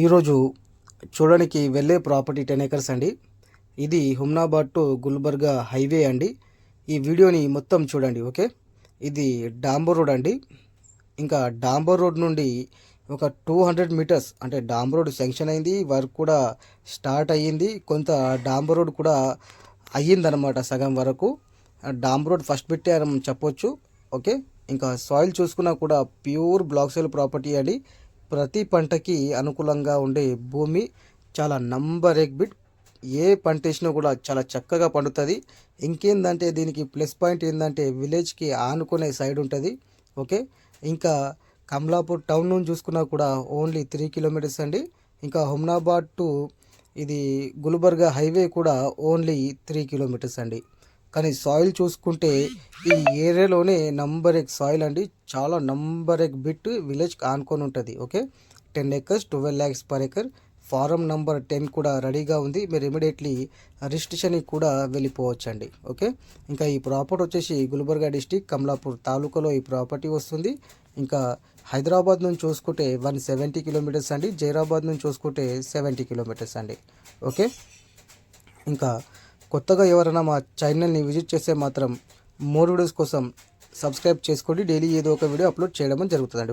ఈరోజు చూడడానికి వెళ్ళే ప్రాపర్టీ టెన్ ఏకర్స్ అండి. ఇది హుమ్నాబాద్ టు గుల్బర్గా హైవే అండి. ఈ వీడియోని మొత్తం చూడండి ఓకే? ఇది డాంబర్ రోడ్ అండి. ఇంకా డాంబర్ రోడ్ నుండి ఒక టూ హండ్రెడ్ మీటర్స్ అంటే డాంబర్ రోడ్ శాంక్షన్ అయింది వర్క్ కూడా స్టార్ట్ అయ్యింది. కొంత డాంబర్ రోడ్ కూడా అయ్యిందనమాట సగం వరకు. డాంబర్ రోడ్ ఫస్ట్ పెట్టారని చెప్పొచ్చు ఓకే? ఇంకా సాయిల్ చూసుకున్నా కూడా ప్యూర్ బ్లాక్ సైల్ ప్రాపర్టీ అండి. ప్రతి పంటకి అనుకూలంగా ఉండే భూమి చాలా నంబర్ ఎగ్ బిట్. ఏ పంట వేసినా కూడా చాలా చక్కగా పండుతుంది. ఇంకేందంటే దీనికి ప్లస్ పాయింట్ ఏంటంటే విలేజ్కి ఆనుకునే సైడ్ ఉంటుంది. ఓకే? ఇంకా కమలాపూర్ టౌన్ నుంచి చూసుకున్నా కూడా ఓన్లీ త్రీ కిలోమీటర్స్ అండి. ఇంకా హుమ్నాబాద్ టు ఇది గుల్బర్గా హైవే కూడా ఓన్లీ త్రీ కిలోమీటర్స్ అండి. కానీ సాయిల్ చూసుకుంటే ఈ ఏరియాలోనే నంబర్ ఎగ్ సాయిల్ అండి. చాలా నంబర్ ఎగ్ బిట్ విలేజ్ ఆనుకొని ఉంటుంది. Okay? Ten acres twelve lakhs per acre. Form number ten కూడా రెడీగా ఉంది. మీరు ఇమీడియట్లీ రిజిస్ట్రేషన్కి కూడా వెళ్ళిపోవచ్చు అండి ఓకే? ఇంకా ఈ ప్రాపర్టీ వచ్చేసి గుల్బర్గా డిస్టిక్ కమలాపూర్ తాలూకాలో ఈ ప్రాపర్టీ వస్తుంది. ఇంకా హైదరాబాద్ నుంచి చూసుకుంటే వన్ సెవెంటీ కిలోమీటర్స్ అండి. జైరాబాద్ నుంచి చూసుకుంటే సెవెంటీ కిలోమీటర్స్ అండి. ఓకే? ఇంకా కొత్తగా ఎవరైనా మా ఛానల్ని విజిట్ చేస్తే మాత్రం మోర్ వీడియోస్ కోసం సబ్స్క్రైబ్ చేసుకోండి. డైలీ ఏదో ఒక వీడియో అప్లోడ్ చేయడం జరుగుతుందండి.